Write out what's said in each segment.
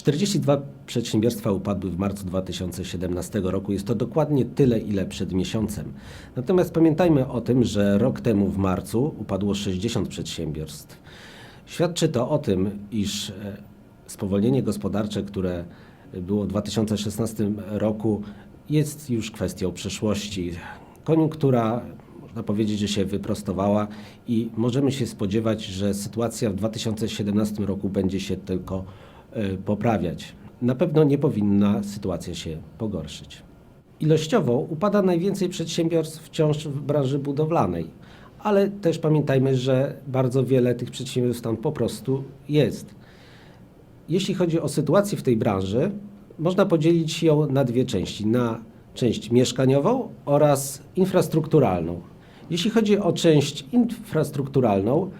42 przedsiębiorstwa upadły w marcu 2017 roku. Jest to dokładnie tyle, ile przed miesiącem. Natomiast pamiętajmy o tym, że rok temu w marcu upadło 60 przedsiębiorstw. Świadczy to o tym, iż e, spowolnienie gospodarcze, które było w 2016 roku, jest już kwestią przeszłości. Koniunktura, można powiedzieć, że się wyprostowała i możemy się spodziewać, że sytuacja w 2017 roku będzie się tylko poprawiać. Na pewno nie powinna sytuacja się pogorszyć. Ilościowo upada najwięcej przedsiębiorstw wciąż w branży budowlanej, ale też pamiętajmy, że bardzo wiele tych przedsiębiorstw tam po prostu jest. Jeśli chodzi o sytuację w tej branży, można podzielić ją na dwie części: na część mieszkaniową oraz infrastrukturalną. Jeśli chodzi o część infrastrukturalną,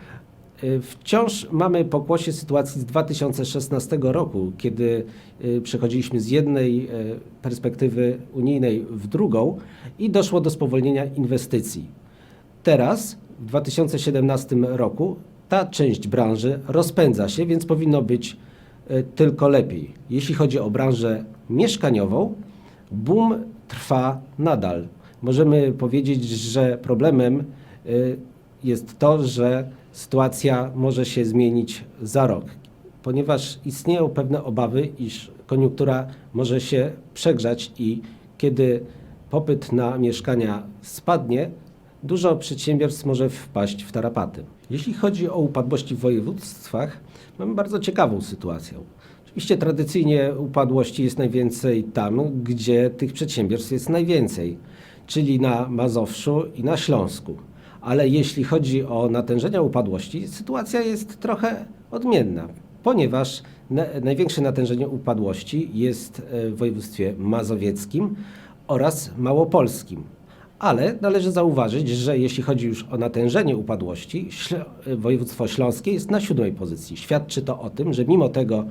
wciąż mamy pokłosie sytuacji z 2016 roku, kiedy y, przechodziliśmy z jednej y, perspektywy unijnej w drugą i doszło do spowolnienia inwestycji. Teraz, w 2017 roku, ta część branży rozpędza się, więc powinno być tylko lepiej. Jeśli chodzi o branżę mieszkaniową, boom trwa nadal. Możemy powiedzieć, że problemem jest to, że sytuacja może się zmienić za rok, ponieważ istnieją pewne obawy, iż koniunktura może się przegrzać i kiedy popyt na mieszkania spadnie, dużo przedsiębiorstw może wpaść w tarapaty. Jeśli chodzi o upadłości w województwach, mamy bardzo ciekawą sytuację. Oczywiście tradycyjnie upadłości jest najwięcej tam, gdzie tych przedsiębiorstw jest najwięcej, czyli na Mazowszu i na Śląsku. Ale jeśli chodzi o natężenia upadłości, sytuacja jest trochę odmienna, ponieważ na, największe natężenie upadłości jest e, w województwie mazowieckim oraz małopolskim. Ale należy zauważyć, że jeśli chodzi już o natężenie upadłości, Śl- województwo śląskie jest na siódmej pozycji. Świadczy to o tym, że mimo tego,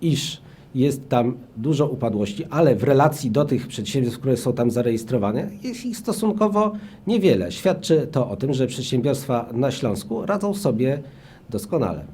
iż jest tam dużo upadłości, ale w relacji do tych przedsiębiorstw, które są tam zarejestrowane, jest ich stosunkowo niewiele. Świadczy to o tym, że przedsiębiorstwa na Śląsku radzą sobie doskonale.